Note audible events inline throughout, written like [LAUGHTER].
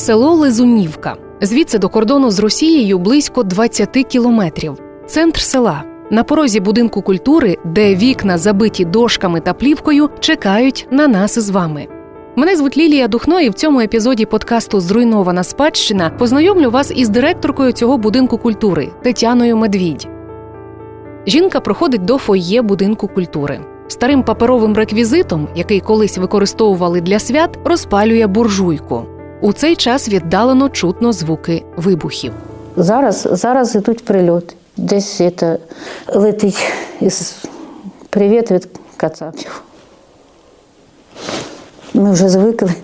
Село Лизунівка. Звідси до кордону з Росією близько 20 кілометрів. Центр села. На порозі будинку культури, де вікна забиті дошками та плівкою, чекають на нас із вами. Мене звуть Лілія Духно, і в цьому епізоді подкасту Зруйнована спадщина познайомлю вас із директоркою цього будинку культури Тетяною Медвідь. Жінка проходить до фоє будинку культури. Старим паперовим реквізитом, який колись використовували для свят, розпалює буржуйку. У цей час віддалено чутно звуки вибухів. Зараз, зараз ідуть прильоти. Десь це летить із привіт від кацапів. Ми вже звикли.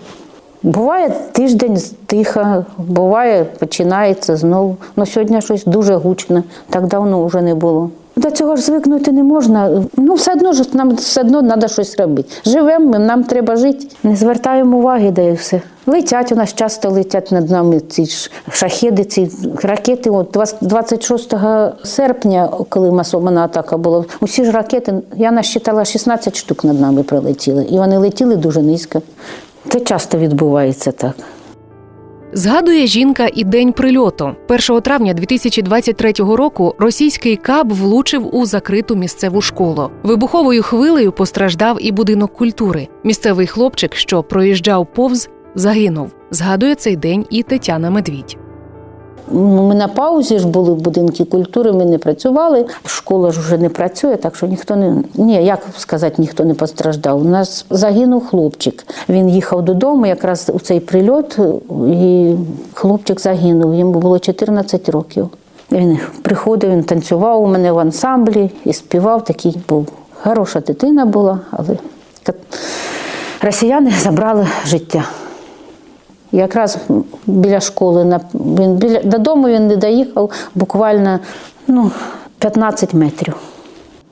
Буває тиждень тихо, буває, починається знову. Ну сьогодні щось дуже гучне, так давно вже не було. До цього ж звикнути не можна. Ну, все одно ж нам все одно треба щось робити. Живемо, нам треба жити. Не звертаємо уваги, де і все. Летять у нас часто летять над нами ці шахеди, ці ракети. От 26 серпня, коли масована атака була, усі ж ракети, я насчитала 16 штук над нами прилетіли. І вони летіли дуже низько. Це часто відбувається так. Згадує жінка і день прильоту. 1 травня 2023 року російський каб влучив у закриту місцеву школу. Вибуховою хвилею постраждав і будинок культури. Місцевий хлопчик, що проїжджав повз, загинув. Згадує цей день і Тетяна Медвідь. Ми на паузі ж були в будинку культури, ми не працювали. Школа ж вже не працює, так що ніхто не ні, як сказати, ніхто не постраждав. У нас загинув хлопчик. Він їхав додому, якраз у цей прильот, і хлопчик загинув. Йому було 14 років. Він приходив, він танцював у мене в ансамблі і співав. Такий був. Хороша дитина була, але росіяни забрали життя. Якраз біля школи він біля додому він не доїхав буквально ну, 15 метрів.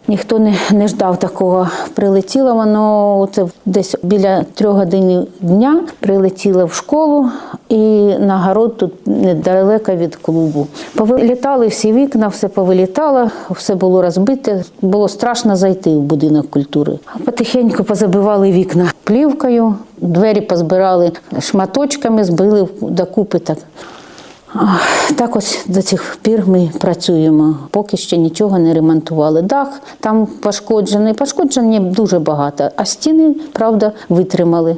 Ніхто не, не ждав такого. Прилетіло воно це десь біля трьох годин дня. Прилетіло в школу і на город тут недалеко від клубу. Повилітали всі вікна, все повилітало, все було розбите. Було страшно зайти в будинок культури. Потихеньку позабивали вікна плівкою, двері позбирали шматочками, збили докупи так. Так ось до цих пір ми працюємо. Поки ще нічого не ремонтували. Дах там пошкоджений, пошкоджені дуже багато, а стіни, правда, витримали.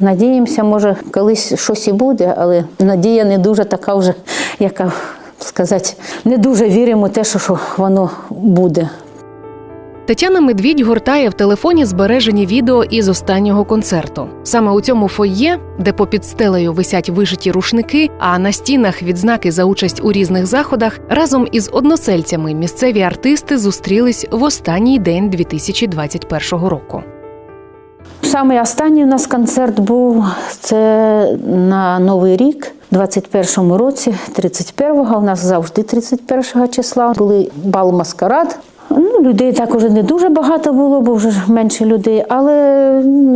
Надіємося, може, колись щось і буде, але надія не дуже така вже, яка сказати, не дуже віримо в те, що воно буде. Тетяна Медвідь гортає в телефоні збережені відео із останнього концерту. Саме у цьому фоє, де попід стелею висять вишиті рушники, а на стінах відзнаки за участь у різних заходах, разом із односельцями місцеві артисти зустрілись в останній день 2021 року. Самий останній у нас концерт був це на Новий рік. У 21-му році, 31-го, у нас завжди 31 числа були бал маскарад. Ну, людей так уже не дуже багато було, бо вже менше людей, але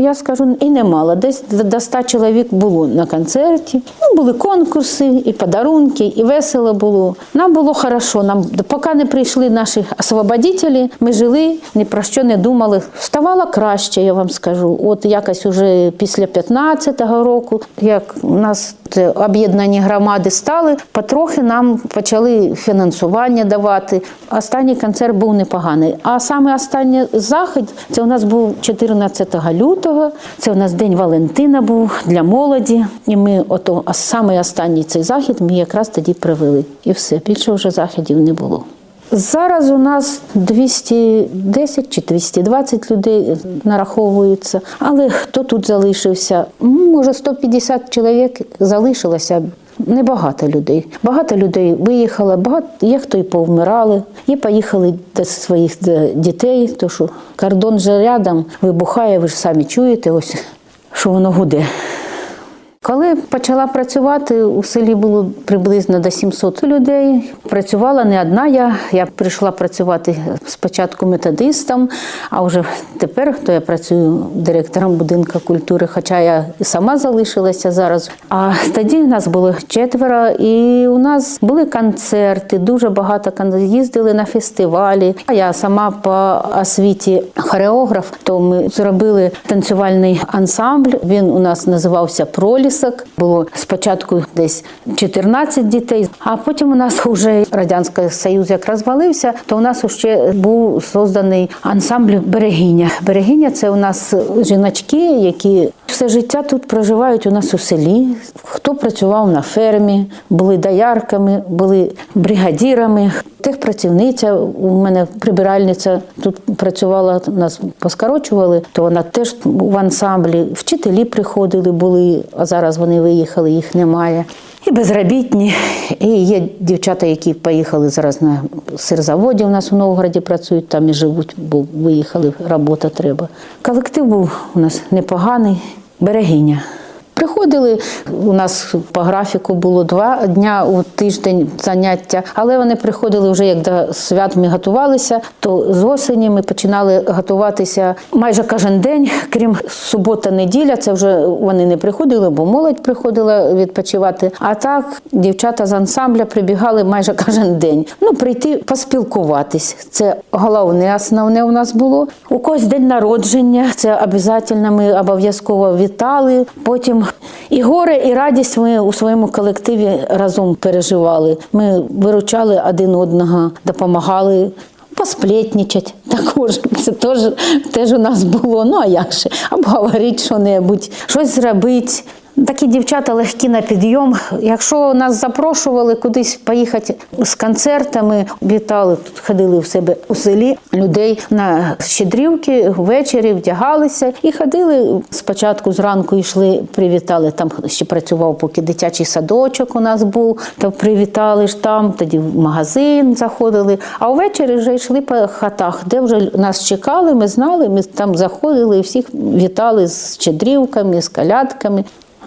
я скажу, і немало. Десь до 100 чоловік було на концерті. Ну, були конкурси, і подарунки, і весело було. Нам було хорошо. Нам поки не прийшли наші освободителі, ми жили, ні про що не думали. Ставало краще, я вам скажу. От якось уже після 15-го року, як у нас об'єднані громади стали, потрохи нам почали фінансування давати. Останній концерт був непоганий. А саме останній захід це у нас був 14 лютого. Це у нас День Валентина був для молоді. І ми ото а саме останній цей захід ми якраз тоді привели. І все, більше вже заходів не було. Зараз у нас 210 чи 220 людей нараховуються, але хто тут залишився? Може, 150 чоловік залишилося. Небагато людей. Багато людей виїхало, багато є хто і повмирали, є поїхали до своїх дітей, тому що кордон вже рядом вибухає, ви ж самі чуєте, ось що воно гуде. Коли почала працювати, у селі було приблизно до 700 людей. Працювала не одна я. Я прийшла працювати спочатку методистом, а вже тепер то я працюю директором будинку культури, хоча я і сама залишилася зараз. А тоді нас було четверо, і у нас були концерти, дуже багато їздили на фестивалі. А я сама по освіті хореограф, то ми зробили танцювальний ансамбль. Він у нас називався Проліс. Пролісок. Було спочатку десь 14 дітей, а потім у нас [LAUGHS] вже Радянський Союз як розвалився, то у нас ще був созданий ансамбль Берегиня. Берегиня це у нас жіночки, які все життя тут проживають у нас у селі. Хто працював на фермі, були доярками, були бригадірами. Техпрацівниця у мене прибиральниця тут працювала, нас поскорочували, то вона теж в ансамблі. Вчителі приходили, були, а зараз вони виїхали, їх немає. І безробітні, і є дівчата, які поїхали зараз на сирзаводі. У нас у Новгороді працюють, там і живуть, бо виїхали, робота треба. Колектив був у нас непоганий, берегиня. Приходили, у нас по графіку було два дня у тиждень заняття, але вони приходили вже як до свят ми готувалися, то з осені ми починали готуватися майже кожен день, [LAUGHS] крім субота-неділя. Це вже вони не приходили, бо молодь приходила відпочивати. А так дівчата з ансамбля прибігали майже кожен день. Ну, прийти поспілкуватись. Це головне, основне у нас було. У когось день народження, це обов'язково ми обов'язково вітали. Потім і горе, і радість ми у своєму колективі разом переживали. Ми виручали один одного, допомагали. Посплетничать також. Це теж, теж у нас було. Ну а як ще? Обговорити говорити що-небудь, щось зробити. Такі дівчата легкі на підйом. Якщо нас запрошували кудись поїхати з концертами, вітали тут, ходили в себе у селі людей на щедрівки, ввечері вдягалися і ходили спочатку зранку йшли, привітали. Там ще працював, поки дитячий садочок у нас був, то привітали ж там, тоді в магазин заходили. А ввечері вже йшли по хатах, де вже нас чекали, ми знали, ми там заходили і всіх вітали з щедрівками, з калядками.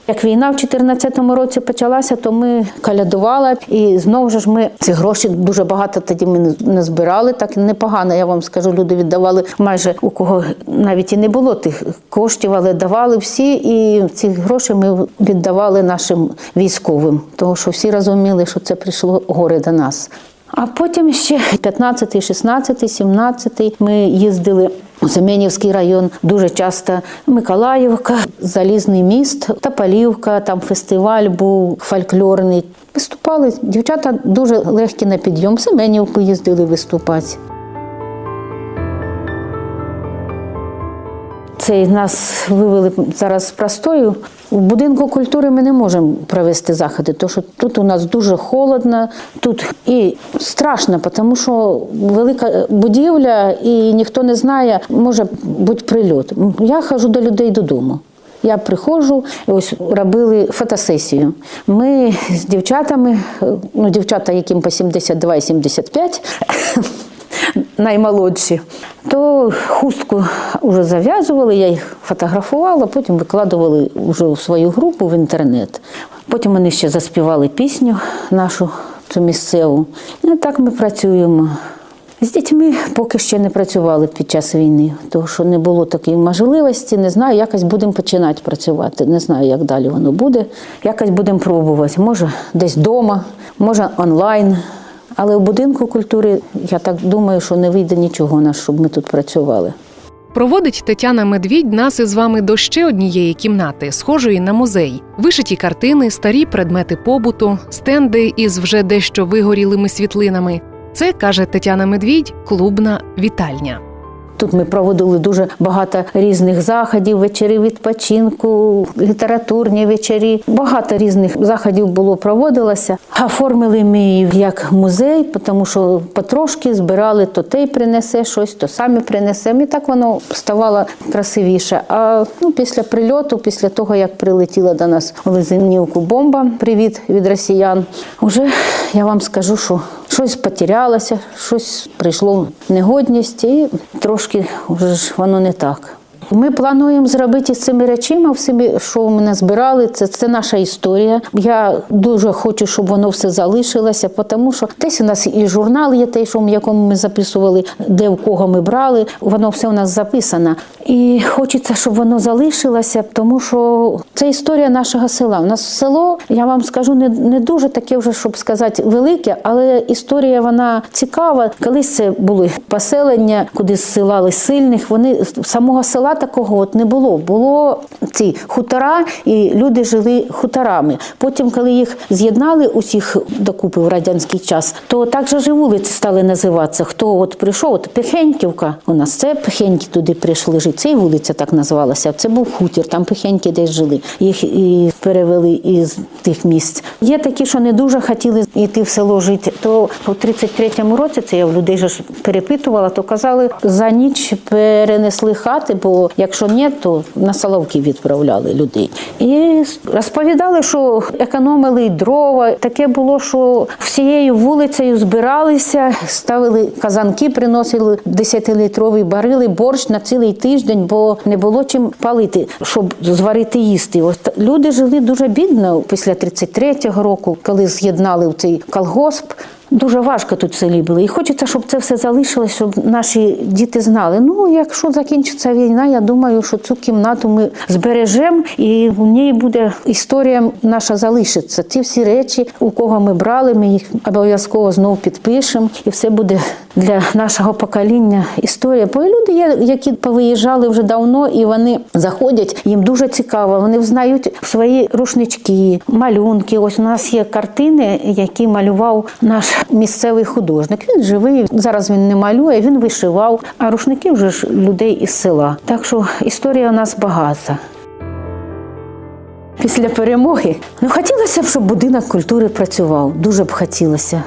Як війна в 2014 році почалася, то ми калядували, і знову ж ми ці гроші дуже багато тоді ми не- збирали. Так непогано, я вам скажу. Люди віддавали майже у кого навіть і не було тих коштів, але давали всі. І ці гроші ми віддавали нашим військовим, тому що всі розуміли, що це прийшло горе до нас. А потім ще 15, 16, 17 ми їздили Семенівський район дуже часто Миколаївка, Залізний міст, Тополівка, там фестиваль був фольклорний. Виступали дівчата дуже легкі на підйом. Семенівку їздили виступати. Цей нас вивели зараз з простою. У будинку культури ми не можемо провести заходи, тому що тут у нас дуже холодно, тут і страшно, тому що велика будівля, і ніхто не знає, може бути прильот. Я хожу до людей додому. Я приходжу, ось робили фотосесію. Ми з дівчатами, ну дівчата, яким по 72 і 75, наймолодші, то хустку вже зав'язували, я їх фотографувала, потім викладували вже у свою групу в інтернет. Потім вони ще заспівали пісню нашу цю місцеву. І так ми працюємо. З дітьми поки ще не працювали під час війни, тому що не було такої можливості. Не знаю, якось будемо починати працювати. Не знаю, як далі воно буде. Якось будемо пробувати. Може, десь вдома, може онлайн. Але в будинку культури, я так думаю, що не вийде нічого на щоб ми тут працювали. Проводить Тетяна Медвідь нас із вами до ще однієї кімнати, схожої на музей. Вишиті картини, старі предмети побуту, стенди із вже дещо вигорілими світлинами. Це каже Тетяна Медвідь, клубна вітальня. Тут ми проводили дуже багато різних заходів, вечори відпочинку, літературні вечорі. Багато різних заходів було проводилося. Оформили ми як музей, тому що потрошки збирали, то той принесе щось, то самі принесемо. І так воно ставало красивіше. А ну, після прильоту, після того, як прилетіла до нас у Лизинівку бомба, привіт від росіян, вже я вам скажу, що щось потерялося, щось прийшло в негодність, і трошки вже ж воно не так. Ми плануємо зробити з цими речима, всіми, що ми назбирали, це, це наша історія. Я дуже хочу, щоб воно все залишилося, тому що десь у нас і журнал є той, що в якому ми записували, де в кого ми брали. Воно все у нас записано. І хочеться, щоб воно залишилося, тому що це історія нашого села. У нас село, я вам скажу, не, не дуже таке вже, щоб сказати, велике, але історія вона цікава. Колись це були поселення, куди зсилали сильних. Вони самого села такого от не було. Було ці хутора, і люди жили хуторами. Потім, коли їх з'єднали усіх докупи в радянський час, то так же ж вулиці стали називатися. Хто от прийшов, от Пехеньківка у нас це Пехеньки туди прийшли жити. Це і вулиця так називалася. Це був хутір, там пихеньки десь жили. Їх і перевели із тих місць. Є такі, що не дуже хотіли йти в село жити. То у 33-му році це я в людей ж перепитувала, то казали, за ніч перенесли хати, бо якщо ні, то на Соловки відправляли людей. І розповідали, що економили й дрова. Таке було, що всією вулицею збиралися, ставили казанки, приносили 10-літрові барили, борщ на цілий тиждень, бо не було чим палити, щоб зварити їсти. Ось люди жили дуже бідно після 33-го року, коли з'єднали в цей колгосп. Дуже важко тут в селі було. І хочеться, щоб це все залишилось, щоб наші діти знали. Ну, якщо закінчиться війна, я думаю, що цю кімнату ми збережемо, і в ній буде історія наша залишиться. Ці всі речі, у кого ми брали, ми їх обов'язково знову підпишемо, і все буде для нашого покоління історія. Бо люди є, які повиїжджали вже давно, і вони заходять, їм дуже цікаво. Вони взнають свої рушнички, малюнки. Ось у нас є картини, які малював наш місцевий художник. Він живий. Зараз він не малює, він вишивав. А рушники вже ж людей із села. Так що історія у нас багата. Після перемоги ну хотілося б, щоб будинок культури працював. Дуже б хотілося.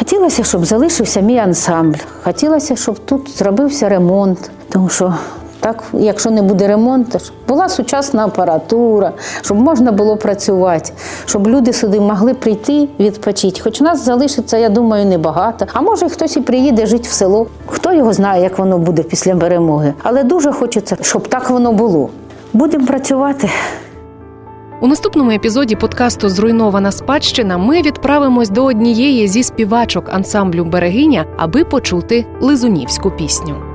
Хотілося, щоб залишився мій ансамбль. Хотілося, щоб тут зробився ремонт, тому що так, якщо не буде ремонту, щоб була сучасна апаратура, щоб можна було працювати, щоб люди сюди могли прийти відпочити. Хоч нас залишиться, я думаю, небагато. А може, хтось і приїде жити в село. Хто його знає, як воно буде після перемоги. Але дуже хочеться, щоб так воно було. Будемо працювати. У наступному епізоді подкасту Зруйнована спадщина ми відправимось до однієї зі співачок ансамблю Берегиня, аби почути лизунівську пісню.